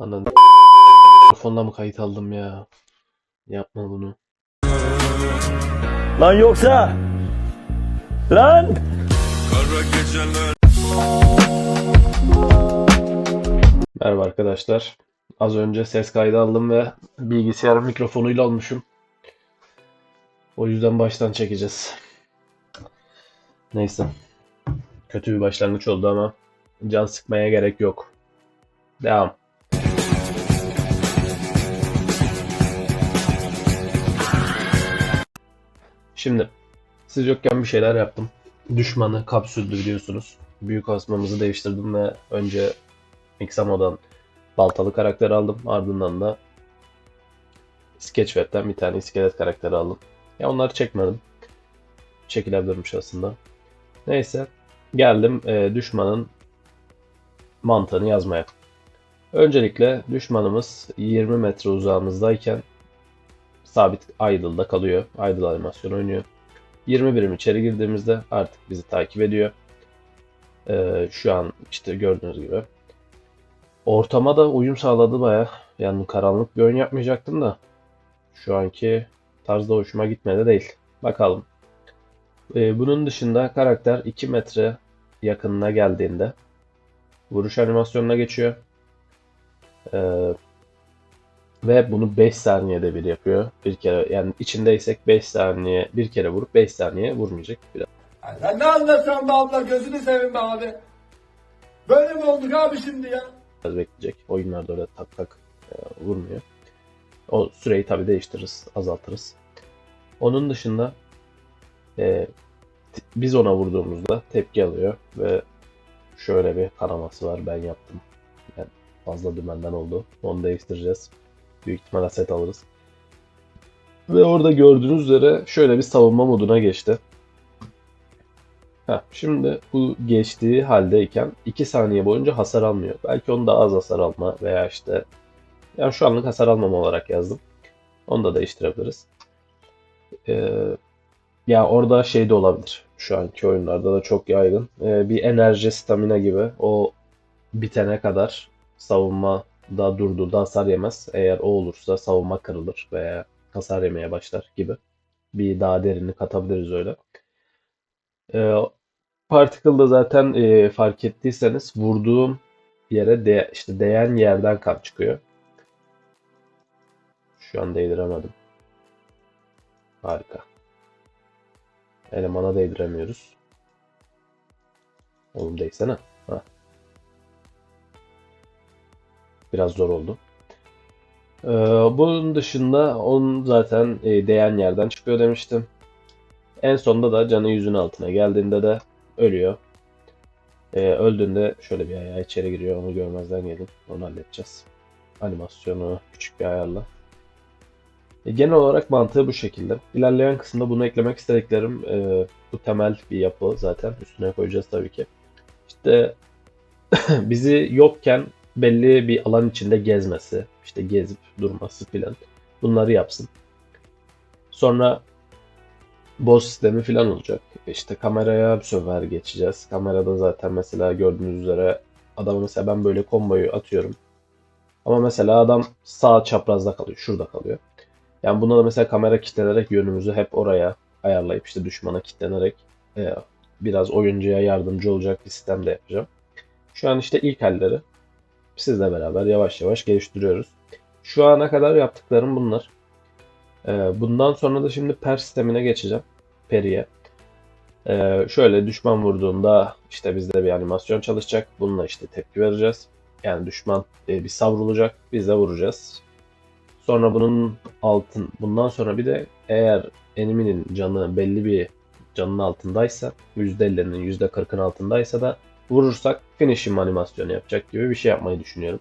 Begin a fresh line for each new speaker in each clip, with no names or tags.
Anladım. Telefonla mı kayıt aldım ya? Yapma bunu.
Lan yoksa Lan
Merhaba arkadaşlar. Az önce ses kaydı aldım ve bilgisayar mikrofonuyla almışım. O yüzden baştan çekeceğiz. Neyse. Kötü bir başlangıç oldu ama can sıkmaya gerek yok. Devam. Şimdi siz yokken bir şeyler yaptım. Düşmanı kapsüldü biliyorsunuz. Büyük asmamızı değiştirdim ve önce Mixamo'dan baltalı karakter aldım. Ardından da Sketchweb'den bir tane iskelet karakteri aldım. Ya onları çekmedim. Çekilebilirmiş aslında. Neyse. Geldim e, düşmanın mantığını yazmaya. Öncelikle düşmanımız 20 metre uzağımızdayken sabit idle'da kalıyor. Idle animasyon oynuyor. 20 birim içeri girdiğimizde artık bizi takip ediyor. E, şu an işte gördüğünüz gibi. Ortama da uyum sağladı baya. Yani karanlık bir oyun yapmayacaktım da. Şu anki tarzda hoşuma gitmedi değil. Bakalım. Ee, bunun dışında karakter 2 metre yakınına geldiğinde vuruş animasyonuna geçiyor. Ee, ve bunu 5 saniyede bir yapıyor. Bir kere yani içindeysek 5 saniye bir kere vurup 5 saniye vurmayacak. Biraz
Ya Sen ne anlatıyorsun be abla gözünü seveyim be abi. Böyle mi olduk abi şimdi ya?
biraz bekleyecek. Oyunlarda öyle tak tak e, vurmuyor. O süreyi tabii değiştiririz, azaltırız. Onun dışında e, biz ona vurduğumuzda tepki alıyor ve şöyle bir kanaması var. Ben yaptım. Yani fazla dümenden oldu. Onu değiştireceğiz. Büyük ihtimalle set alırız. Ve orada gördüğünüz üzere şöyle bir savunma moduna geçti. Heh, şimdi bu geçtiği haldeyken 2 saniye boyunca hasar almıyor. Belki onu da az hasar alma veya işte yani şu anlık hasar almama olarak yazdım. Onu da değiştirebiliriz. Ee, ya orada şey de olabilir. Şu anki oyunlarda da çok yaygın. Ee, bir enerji stamina gibi o bitene kadar savunmada durduğunda hasar yemez. Eğer o olursa savunma kırılır veya hasar yemeye başlar gibi. Bir daha derinlik katabiliriz öyle. Ee, Particle'da zaten e, fark ettiyseniz vurduğum yere de, işte değen yerden kan çıkıyor. Şu an değdiremedim. Harika. Elemana değdiremiyoruz. Oğlum değsene. Ha. Biraz zor oldu. Ee, bunun dışında onun zaten e, değen yerden çıkıyor demiştim. En sonunda da canı yüzün altına geldiğinde de ölüyor. Ee, öldüğünde şöyle bir ayağı içeri giriyor. Onu görmezden gelin. Onu halledeceğiz. Animasyonu küçük bir ayarla. E, genel olarak mantığı bu şekilde. İlerleyen kısımda bunu eklemek istediklerim e, bu temel bir yapı zaten. Üstüne koyacağız tabii ki. İşte bizi yokken belli bir alan içinde gezmesi, işte gezip durması filan. Bunları yapsın. Sonra boss sistemi falan olacak. İşte kameraya bir sefer geçeceğiz. Kamerada zaten mesela gördüğünüz üzere adamı mesela ben böyle komboyu atıyorum. Ama mesela adam sağ çaprazda kalıyor. Şurada kalıyor. Yani buna da mesela kamera kilitlenerek yönümüzü hep oraya ayarlayıp işte düşmana kilitlenerek e, biraz oyuncuya yardımcı olacak bir sistem de yapacağım. Şu an işte ilk halleri sizle beraber yavaş yavaş geliştiriyoruz. Şu ana kadar yaptıklarım bunlar. E, bundan sonra da şimdi per sistemine geçeceğim. Peri'ye. E, şöyle düşman vurduğunda işte bizde bir animasyon çalışacak. Bununla işte tepki vereceğiz. Yani düşman e, bir savrulacak. Biz de vuracağız. Sonra bunun altın bundan sonra bir de eğer eneminin canı belli bir canın altındaysa %50'nin %40'ın altındaysa da vurursak finishing animasyonu yapacak gibi bir şey yapmayı düşünüyorum.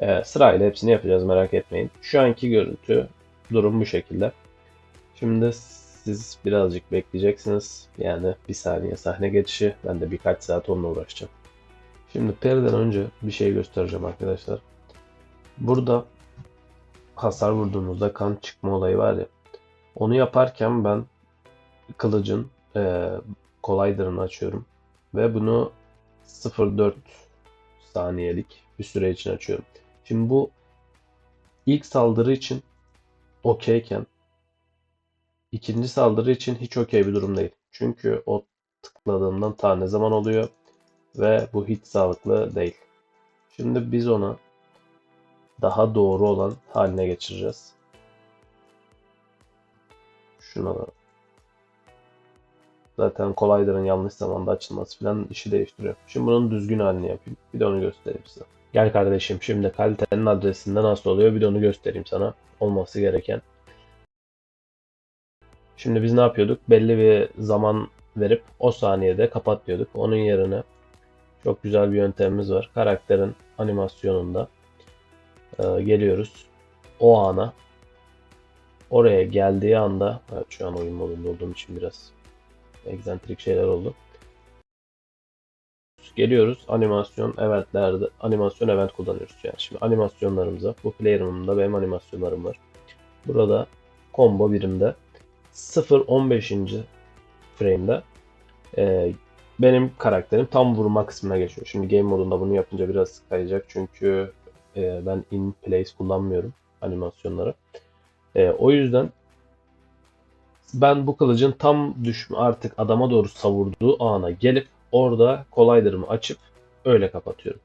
Ee, sırayla hepsini yapacağız merak etmeyin. Şu anki görüntü durum bu şekilde. Şimdi siz birazcık bekleyeceksiniz. Yani bir saniye sahne geçişi. Ben de birkaç saat onunla uğraşacağım. Şimdi periden önce bir şey göstereceğim arkadaşlar. Burada hasar vurduğumuzda kan çıkma olayı var ya. Onu yaparken ben kılıcın e, kolaylarını açıyorum. Ve bunu 0.4 saniyelik bir süre için açıyorum. Şimdi bu ilk saldırı için okeyken ikinci saldırı için hiç okey bir durum değil. Çünkü o tıkladığımdan ta ne zaman oluyor ve bu hiç sağlıklı değil. Şimdi biz onu daha doğru olan haline geçireceğiz. Şuna da Zaten kolayların yanlış zamanda açılması falan işi değiştiriyor. Şimdi bunun düzgün halini yapayım. Bir de onu göstereyim size. Gel kardeşim şimdi kalitenin adresinde nasıl oluyor bir de onu göstereyim sana. Olması gereken. Şimdi biz ne yapıyorduk? Belli bir zaman verip o saniyede kapat diyorduk. Onun yerine çok güzel bir yöntemimiz var. Karakterin animasyonunda e, geliyoruz. O ana oraya geldiği anda evet, şu an oyun modunda olduğum için biraz egzantrik şeyler oldu. Geliyoruz animasyon eventlerde animasyon event kullanıyoruz yani. Şimdi animasyonlarımıza bu player'ımda benim animasyonlarım var. Burada combo birimde 0-15. frame'de e, benim karakterim tam vurma kısmına geçiyor. Şimdi game modunda bunu yapınca biraz kayacak çünkü e, ben in place kullanmıyorum animasyonları. E, o yüzden ben bu kılıcın tam düşme artık adama doğru savurduğu ana gelip orada kolaylarımı açıp öyle kapatıyorum.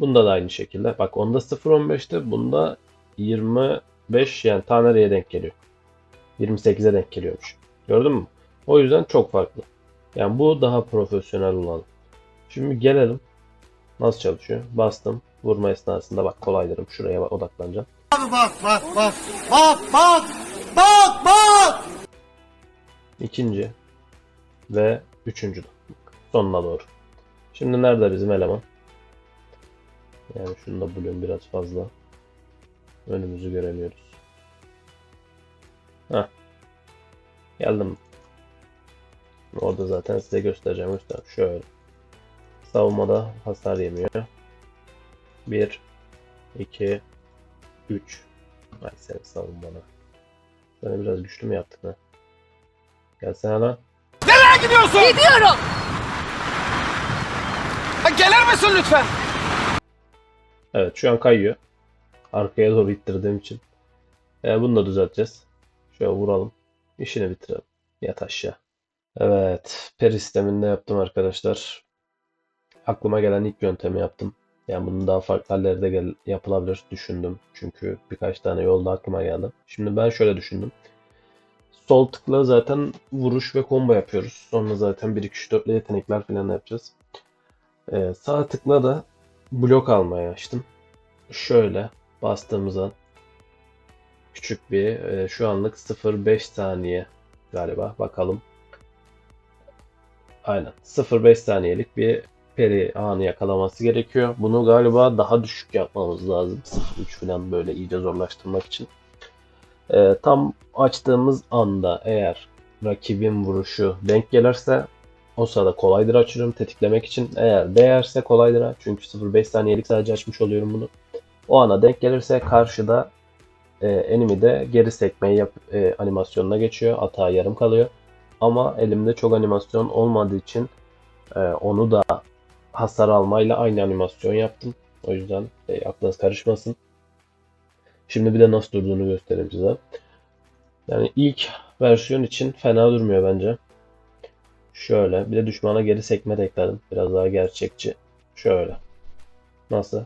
Bunda da aynı şekilde. Bak onda 0.15'te bunda 25 yani ta denk geliyor. 28'e denk geliyormuş. Gördün mü? O yüzden çok farklı. Yani bu daha profesyonel olan. Şimdi gelelim. Nasıl çalışıyor? Bastım. Vurma esnasında bak kolaylarım. Şuraya odaklanacağım. İkinci ve üçüncü de. Sonuna doğru. Şimdi nerede bizim eleman? Yani şunu da bölüm biraz fazla. Önümüzü göremiyoruz. Heh. Geldim. Orada zaten size göstereceğim. Göster. Şöyle. Savunmada hasar yemiyor. 1 2 3 Ay sen savunmana. Sana biraz güçlü mü yaptık ne? Gelsene lan.
Gidiyorum.
Ha, gelir misin lütfen?
Evet şu an kayıyor. Arkaya doğru ittirdiğim için. Ee, bunu da düzelteceğiz. Şöyle vuralım. İşini bitirelim. Yat aşağı. Evet. Peri sisteminde yaptım arkadaşlar. Aklıma gelen ilk yöntemi yaptım. Yani bunun daha farklı halleri de gel- yapılabilir düşündüm. Çünkü birkaç tane yolda aklıma geldi. Şimdi ben şöyle düşündüm. Sol tıkla zaten vuruş ve combo yapıyoruz. Sonra zaten 1 2 3 4'le yetenekler falan yapacağız. Ee, sağ tıkla da blok almaya açtım. Şöyle bastığımız an küçük bir e, şu anlık 0.5 saniye galiba bakalım. Aynen 0.5 saniyelik bir peri anı yakalaması gerekiyor. Bunu galiba daha düşük yapmamız lazım. 0.3 falan böyle iyice zorlaştırmak için. Ee, tam açtığımız anda eğer rakibin vuruşu denk gelirse o sırada kolaydır açıyorum tetiklemek için. Eğer değerse kolaydır çünkü 0.5 saniyelik sadece açmış oluyorum bunu. O ana denk gelirse karşıda e, enemy de geri sekmeyi yap, e, animasyonuna geçiyor. Hata yarım kalıyor. Ama elimde çok animasyon olmadığı için e, onu da hasar almayla aynı animasyon yaptım. O yüzden e, aklınız karışmasın. Şimdi bir de nasıl durduğunu göstereyim size. Yani ilk versiyon için fena durmuyor bence. Şöyle. Bir de düşmana geri sekme de ekledim. Biraz daha gerçekçi. Şöyle. Nasıl?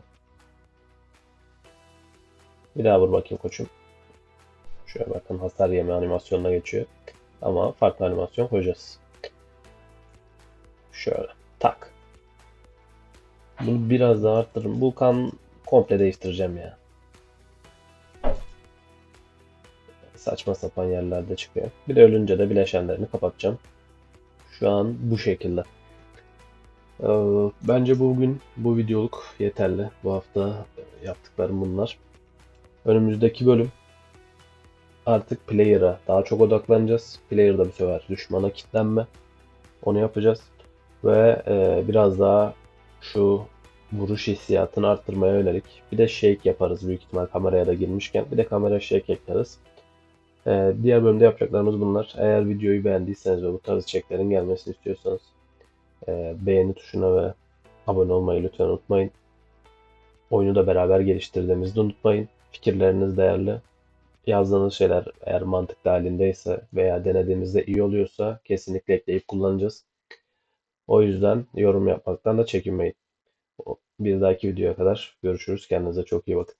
Bir daha vur bakayım koçum. Şöyle bakın hasar yeme animasyonuna geçiyor. Ama farklı animasyon koyacağız. Şöyle. Tak. Bunu biraz daha arttırırım. Bu kan komple değiştireceğim ya. Saçma sapan yerlerde çıkıyor. Bir de ölünce de bileşenlerini kapatacağım. Şu an bu şekilde. Ee, bence bugün bu videoluk yeterli. Bu hafta yaptıklarım bunlar. Önümüzdeki bölüm artık player'a daha çok odaklanacağız. Player'da bu sefer düşmana kitlenme. Onu yapacağız. Ve e, biraz daha şu vuruş hissiyatını arttırmaya yönelik. Bir de shake yaparız büyük ihtimal kameraya da girmişken. Bir de kamera shake ekleriz. Ee, diğer bölümde yapacaklarımız bunlar. Eğer videoyu beğendiyseniz ve bu tarz içeriklerin gelmesini istiyorsanız e, beğeni tuşuna ve abone olmayı lütfen unutmayın. oyunu da beraber geliştirdiğimizi unutmayın. Fikirleriniz değerli. Yazdığınız şeyler eğer mantıklı halindeyse veya denediğimizde iyi oluyorsa kesinlikle ekleyip kullanacağız. O yüzden yorum yapmaktan da çekinmeyin. Bir dahaki videoya kadar görüşürüz. Kendinize çok iyi bakın.